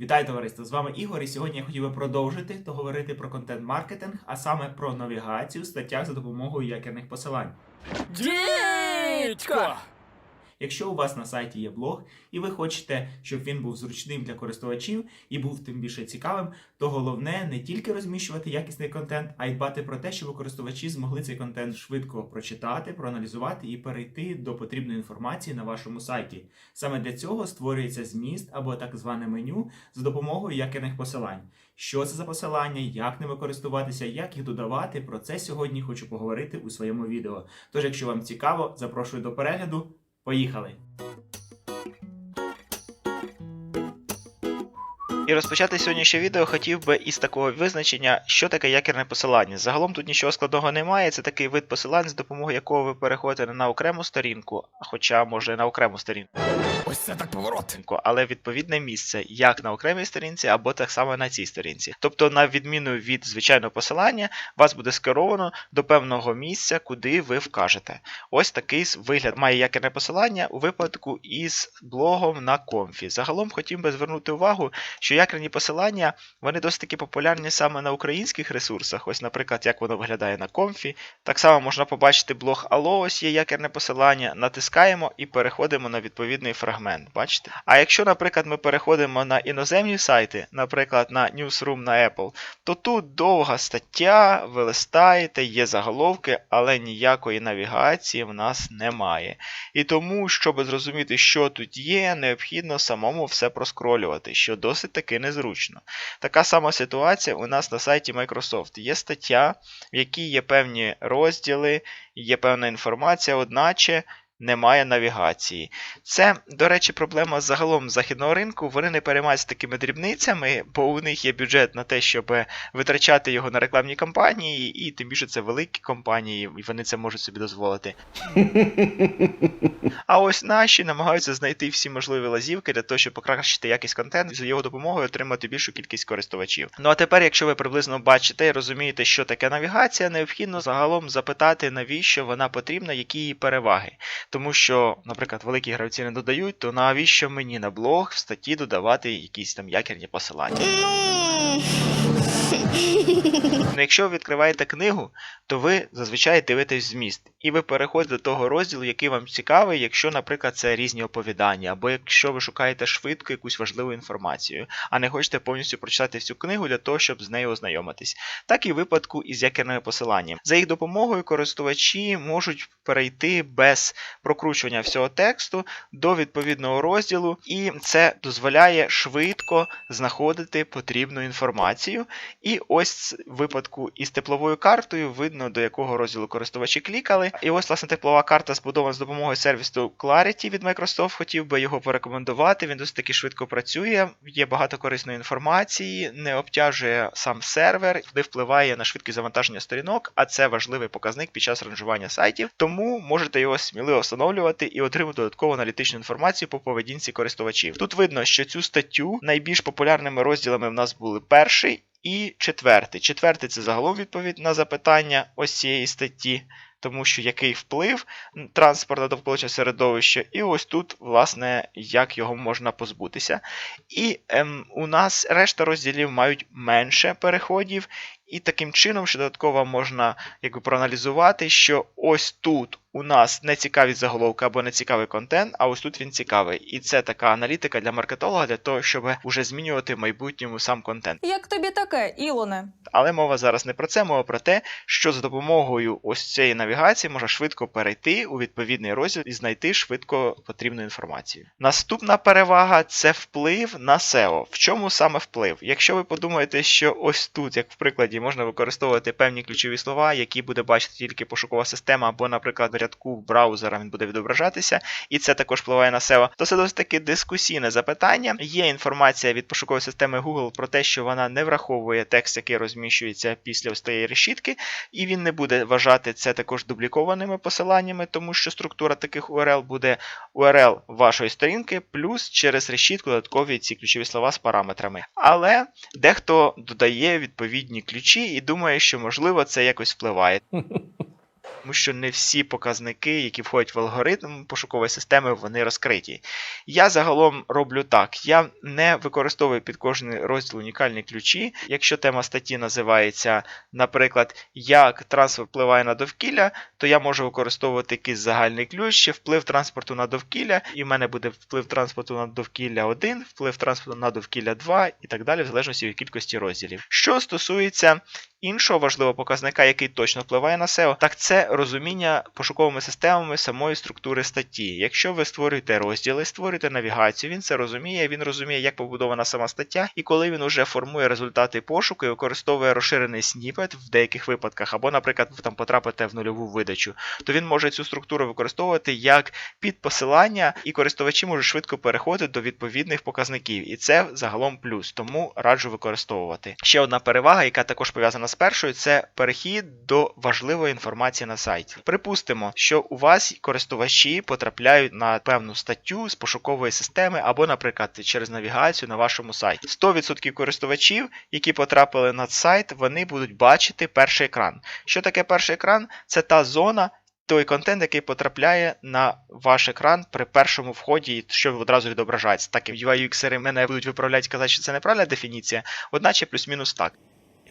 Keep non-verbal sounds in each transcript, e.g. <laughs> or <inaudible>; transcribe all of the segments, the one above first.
Вітаю товариство! З вами Ігор, і сьогодні я хотів би продовжити то говорити про контент-маркетинг, а саме про навігацію в статтях за допомогою якірних посилань. Дідько! Якщо у вас на сайті є блог, і ви хочете, щоб він був зручним для користувачів і був тим більше цікавим, то головне не тільки розміщувати якісний контент, а й дбати про те, щоб користувачі змогли цей контент швидко прочитати, проаналізувати і перейти до потрібної інформації на вашому сайті. Саме для цього створюється зміст або так зване меню за допомогою якірних посилань. Що це за посилання, як ними користуватися, як їх додавати, про це сьогодні хочу поговорити у своєму відео. Тож, якщо вам цікаво, запрошую до перегляду. Поїхали! І розпочати сьогоднішнє відео хотів би із такого визначення, що таке якірне посилання. Загалом тут нічого складного немає, це такий вид посилань, за допомогою якого ви переходите не на окрему сторінку, хоча може на окрему сторінку, Ось це так поворот. але відповідне місце як на окремій сторінці, або так само на цій сторінці. Тобто, на відміну від звичайного посилання, вас буде скеровано до певного місця, куди ви вкажете. Ось такий вигляд має якірне посилання у випадку із блогом на комфі. Загалом хотів би звернути увагу, що якірні посилання вони досить таки популярні саме на українських ресурсах. Ось, наприклад, як воно виглядає на комфі. Так само можна побачити блог Алло, ось є якірне посилання, натискаємо і переходимо на відповідний фрагмент. Бачите? А якщо, наприклад, ми переходимо на іноземні сайти, наприклад, на Newsroom на Apple, то тут довга стаття, ви листаєте, є заголовки, але ніякої навігації в нас немає. І тому, щоб зрозуміти, що тут є, необхідно самому все проскролювати, що досить таки незручно. Така сама ситуація у нас на сайті Microsoft. Є стаття, в якій є певні розділи, є певна інформація, одначе. Немає навігації. Це, до речі, проблема загалом західного ринку. Вони не переймаються такими дрібницями, бо у них є бюджет на те, щоб витрачати його на рекламні кампанії, і тим більше це великі компанії, і вони це можуть собі дозволити. <laughs> А ось наші намагаються знайти всі можливі лазівки для того, щоб покращити якість контенту і за його допомогою отримати більшу кількість користувачів. Ну а тепер, якщо ви приблизно бачите і розумієте, що таке навігація, необхідно загалом запитати, навіщо вона потрібна, які її переваги. Тому що, наприклад, великі гравці не додають, то навіщо мені на блог в статті додавати якісь там якірні посилання? Ну, якщо ви відкриваєте книгу, то ви зазвичай дивитесь зміст, і ви переходите до того розділу, який вам цікавий, якщо, наприклад, це різні оповідання, або якщо ви шукаєте швидко якусь важливу інформацію, а не хочете повністю прочитати всю книгу для того, щоб з нею ознайомитись. Так і в випадку із якірними посиланнями. За їх допомогою користувачі можуть перейти без прокручування всього тексту до відповідного розділу, і це дозволяє швидко знаходити потрібну інформацію. І ось в випадку із тепловою картою видно, до якого розділу користувачі клікали. І ось, власне, теплова карта збудована з допомогою сервісу Clarity від Microsoft. Хотів би його порекомендувати. Він досить таки швидко працює, є багато корисної інформації, не обтяжує сам сервер, не впливає на швидкість завантаження сторінок, а це важливий показник під час ранжування сайтів. Тому можете його сміливо встановлювати і отримати додаткову аналітичну інформацію по поведінці користувачів. Тут видно, що цю статтю найбільш популярними розділами в нас були перший і четвертий. Четвертий це загалом відповідь на запитання ось цієї статті, тому що який вплив транспорт на середовище, і ось тут, власне, як його можна позбутися. І ем, у нас решта розділів мають менше переходів, і таким чином ще додатково можна якби проаналізувати, що ось тут у нас не цікаві заголовки або не цікавий контент, а ось тут він цікавий. І це така аналітика для маркетолога для того, щоб уже змінювати в майбутньому сам контент. Як тобі таке, Ілоне? Але мова зараз не про це, мова про те, що за допомогою ось цієї навігації можна швидко перейти у відповідний розділ і знайти швидко потрібну інформацію. Наступна перевага це вплив на SEO. В чому саме вплив? Якщо ви подумаєте, що ось тут, як в прикладі, можна використовувати певні ключові слова, які буде бачити тільки пошукова система, або, наприклад, рядку браузера він буде відображатися, і це також впливає на SEO, то це досить таки дискусійне запитання. Є інформація від пошукової системи Google про те, що вона не враховує текст, який розміщується після ось тієї решітки, і він не буде вважати це також дублікованими посиланнями, тому що структура таких URL буде URL вашої сторінки, плюс через решітку додаткові ці ключові слова з параметрами. Але дехто додає відповідні ключі і думає, що можливо це якось впливає. <laughs> тому що не всі показники, які входять в алгоритм пошукової системи, вони розкриті. Я загалом роблю так: я не використовую під кожний розділ унікальні ключі. Якщо тема статті називається, наприклад, як транспорт впливає на довкілля, то я можу використовувати якийсь загальний ключ, чи вплив транспорту на довкілля, і в мене буде вплив транспорту на довкілля 1, вплив транспорту на довкілля 2 і так далі, в залежності від кількості розділів. Що стосується іншого важливого показника, який точно впливає на SEO, так це розуміння пошуковими системами самої структури статті. Якщо ви створюєте розділи, створюєте навігацію, він це розуміє, він розуміє, як побудована сама стаття, і коли він уже формує результати пошуку і використовує розширений сніпет в деяких випадках, або, наприклад, ви там потрапите в нульову видачу, то він може цю структуру використовувати як під посилання, і користувачі можуть швидко переходити до відповідних показників. І це загалом плюс, тому раджу використовувати. Ще одна перевага, яка також пов'язана з першою, це перехід до важливої інформації на сайті. Припустимо, що у вас користувачі потрапляють на певну статтю з пошукової системи, або, наприклад, через навігацію на вашому сайті. 100% користувачів, які потрапили на сайт, вони будуть бачити перший екран. Що таке перший екран? Це та зона. Той контент, який потрапляє на ваш екран при першому вході, що одразу відображається. Так як UI UX мене будуть виправляти казати, що це неправильна дефініція, одначе плюс-мінус так.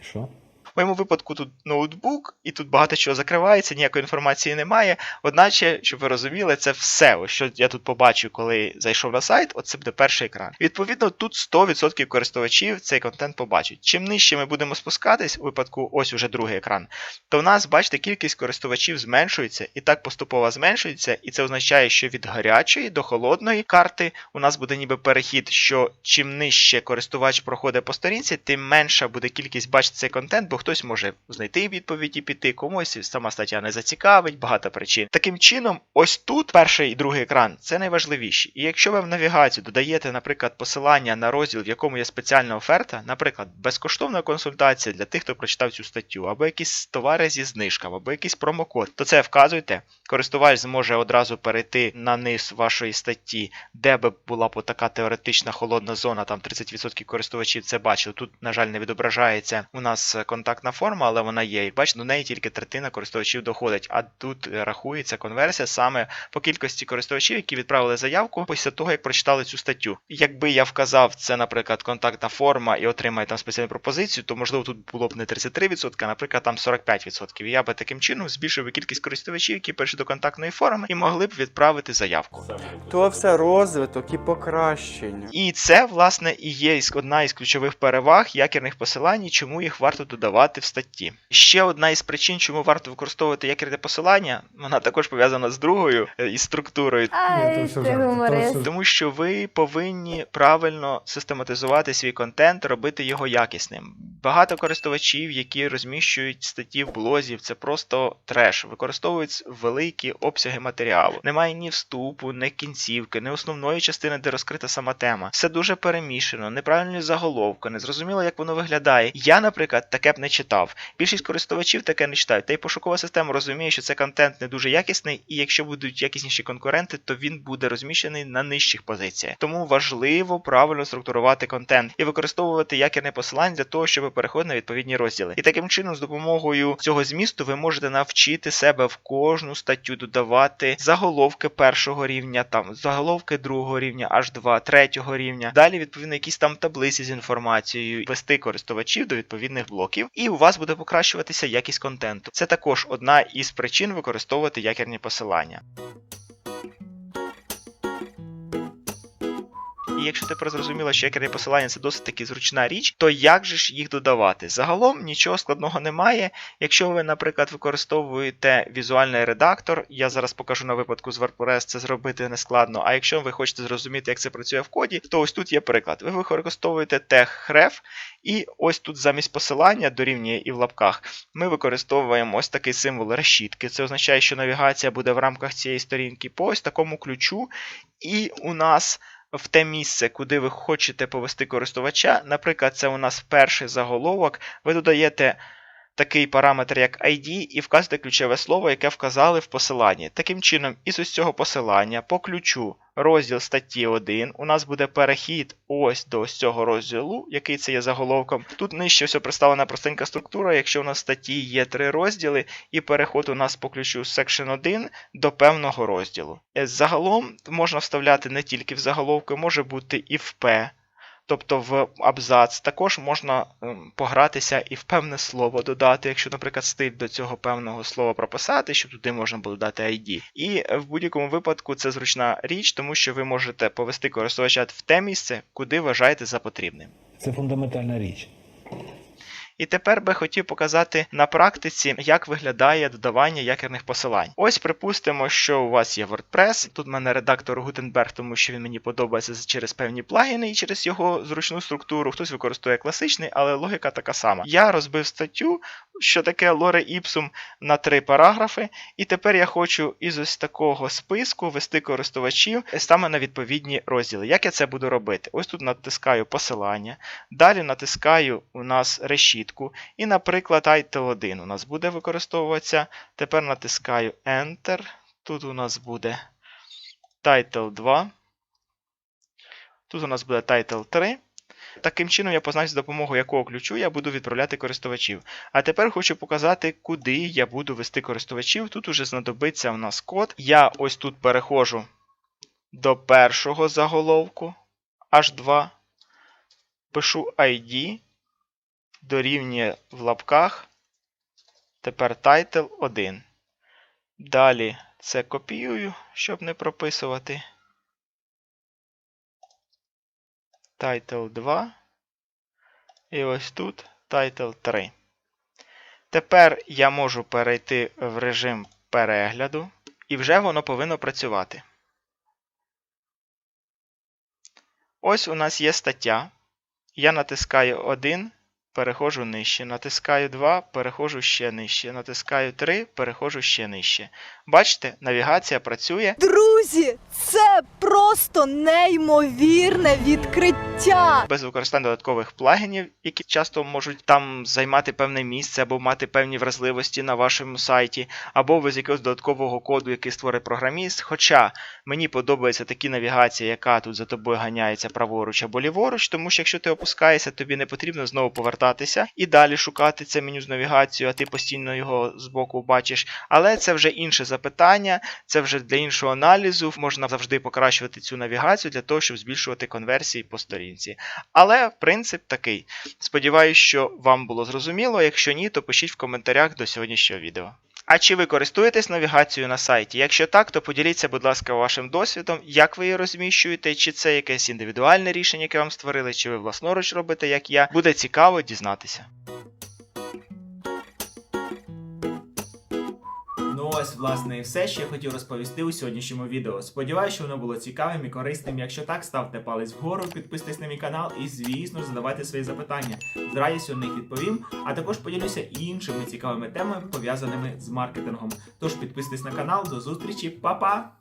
І що? В моєму випадку тут ноутбук, і тут багато чого закривається, ніякої інформації немає. Одначе, щоб ви розуміли, це все, що я тут побачив, коли зайшов на сайт, оце буде перший екран. Відповідно, тут 100% користувачів цей контент побачать. Чим нижче ми будемо спускатись, у випадку ось уже другий екран, то в нас, бачите, кількість користувачів зменшується і так поступово зменшується, і це означає, що від гарячої до холодної карти у нас буде ніби перехід, що чим нижче користувач проходить по сторінці, тим менша буде кількість бачити цей контент, бо хтось може знайти відповідь і піти, комусь сама стаття не зацікавить, багато причин. Таким чином, ось тут перший і другий екран це найважливіші. І якщо ви в навігацію додаєте, наприклад, посилання на розділ, в якому є спеціальна оферта, наприклад, безкоштовна консультація для тих, хто прочитав цю статтю, або якісь товари зі знижками, або якийсь промокод, то це вказуйте. Користувач зможе одразу перейти на низ вашої статті, де би була така теоретична холодна зона, там 30% користувачів це бачили. Тут, на жаль, не відображається у нас контактна форма, але вона є. Як бачите, до неї тільки третина користувачів доходить. А тут е, рахується конверсія саме по кількості користувачів, які відправили заявку після того, як прочитали цю статтю. Якби я вказав це, наприклад, контактна форма і отримає там спеціальну пропозицію, то можливо тут було б не 33%, а наприклад, там 45%. І я би таким чином збільшив би кількість користувачів, які перейшли до контактної форми, і могли б відправити заявку. То все розвиток і покращення. І це, власне, і є одна із ключових переваг якірних посилань, чому їх варто додавати в статті. Ще одна із причин, чому варто використовувати якірне посилання, вона також пов'язана з другою е, із структурою. Ай, ти Тому що ви повинні правильно систематизувати свій контент, робити його якісним. Багато користувачів, які розміщують статті в блозі, це просто треш. Використовують великі обсяги матеріалу. Немає ні вступу, ні кінцівки, ні основної частини, де розкрита сама тема. Все дуже перемішано, неправильні заголовки, незрозуміло, як воно виглядає. Я, наприклад, таке б не читав. Більшість користувачів таке не читають. Та й пошукова система розуміє, що це контент не дуже якісний, і якщо будуть якісніші конкуренти, то він буде розміщений на нижчих позиціях. Тому важливо правильно структурувати контент і використовувати якірне посилання для того, щоб переходити на відповідні розділи. І таким чином, з допомогою цього змісту, ви можете навчити себе в кожну статтю додавати заголовки першого рівня, там заголовки другого рівня, аж два, третього рівня. Далі, відповідно, якісь там таблиці з інформацією, вести користувачів до відповідних блоків, і у вас буде покращуватися якість контенту. Це також одна із причин використовувати якірні посилання. І якщо тепер зрозуміло, що якірне посилання це досить таки зручна річ, то як же ж їх додавати? Загалом нічого складного немає. Якщо ви, наприклад, використовуєте візуальний редактор, я зараз покажу на випадку з WordPress, це зробити не складно. А якщо ви хочете зрозуміти, як це працює в коді, то ось тут є приклад. Ви використовуєте тег-href, і ось тут замість посилання дорівнює і в лапках, ми використовуємо ось такий символ решітки. Це означає, що навігація буде в рамках цієї сторінки по ось такому ключу. І у нас в те місце, куди ви хочете повести користувача, наприклад, це у нас перший заголовок, ви додаєте такий параметр, як ID, і вказуєте ключове слово, яке вказали в посиланні. Таким чином, із ось цього посилання по ключу розділ статті 1 у нас буде перехід ось до ось цього розділу, який це є заголовком. Тут нижче все представлена простенька структура. Якщо у нас в статті є три розділи, і переход у нас по ключу Section 1 до певного розділу. Е, Загалом можна вставляти не тільки в заголовки, може бути і в П. Тобто в абзац також можна ем, погратися і в певне слово додати, якщо, наприклад, стиль до цього певного слова прописати, щоб туди можна було додати ID. І е, в будь-якому випадку це зручна річ, тому що ви можете повести користувача в те місце, куди вважаєте за потрібним. Це фундаментальна річ. І тепер би хотів показати на практиці, як виглядає додавання якірних посилань. Ось припустимо, що у вас є WordPress. Тут в мене редактор Gutenberg, тому що він мені подобається через певні плагіни і через його зручну структуру. Хтось використовує класичний, але логіка така сама. Я розбив статтю, що таке Lore Ipsum на три параграфи. І тепер я хочу із ось такого списку вести користувачів саме на відповідні розділи. Як я це буду робити? Ось тут натискаю посилання, далі натискаю у нас решітку. І, наприклад, title 1 у нас буде використовуватися. Тепер натискаю Enter. Тут у нас буде title 2. Тут у нас буде title 3. Таким чином я позначу, за допомогою якого ключу я буду відправляти користувачів. А тепер хочу показати, куди я буду вести користувачів. Тут уже знадобиться у нас код. Я ось тут переходжу до першого заголовку H2. Пишу ID. Дорівнює в лапках. Тепер title 1. Далі це копіюю, щоб не прописувати. Title 2. І ось тут Title 3. Тепер я можу перейти в режим перегляду, і вже воно повинно працювати. Ось у нас є стаття. Я натискаю 1, переходжу нижче. Натискаю 2, переходжу ще нижче. Натискаю 3, переходжу ще нижче. Бачите, навігація працює. Друзі, це просто неймовірне відкриття. без використання додаткових плагінів, які часто можуть там займати певне місце або мати певні вразливості на вашому сайті, або без якогось додаткового коду, який створить програміст. Хоча мені подобається такі навігації, яка тут за тобою ганяється праворуч або ліворуч, тому що якщо ти опускаєшся, тобі не потрібно знову повертатися і далі шукати це меню з навігацією, а ти постійно його збоку бачиш. Але це вже інше запитання, це вже для іншого аналізу. Можна завжди покращувати цю навігацію для того, щоб збільшувати конверсії по сторінці. Але принцип такий. Сподіваюсь, що вам було зрозуміло. Якщо ні, то пишіть в коментарях до сьогоднішнього відео. А чи ви користуєтесь навігацією на сайті? Якщо так, то поділіться, будь ласка, вашим досвідом, як ви її розміщуєте, чи це якесь індивідуальне рішення, яке вам створили, чи ви власноруч робите, як я. Буде цікаво дізнатися. Ось, власне, і все, що я хотів розповісти у сьогоднішньому відео. Сподіваюся, що воно було цікавим і корисним. Якщо так, ставте палець вгору, підписуйтесь на мій канал і, звісно, задавайте свої запитання. З радістю на них відповім, а також поділюся іншими цікавими темами, пов'язаними з маркетингом. Тож підписуйтесь на канал, до зустрічі, па-па!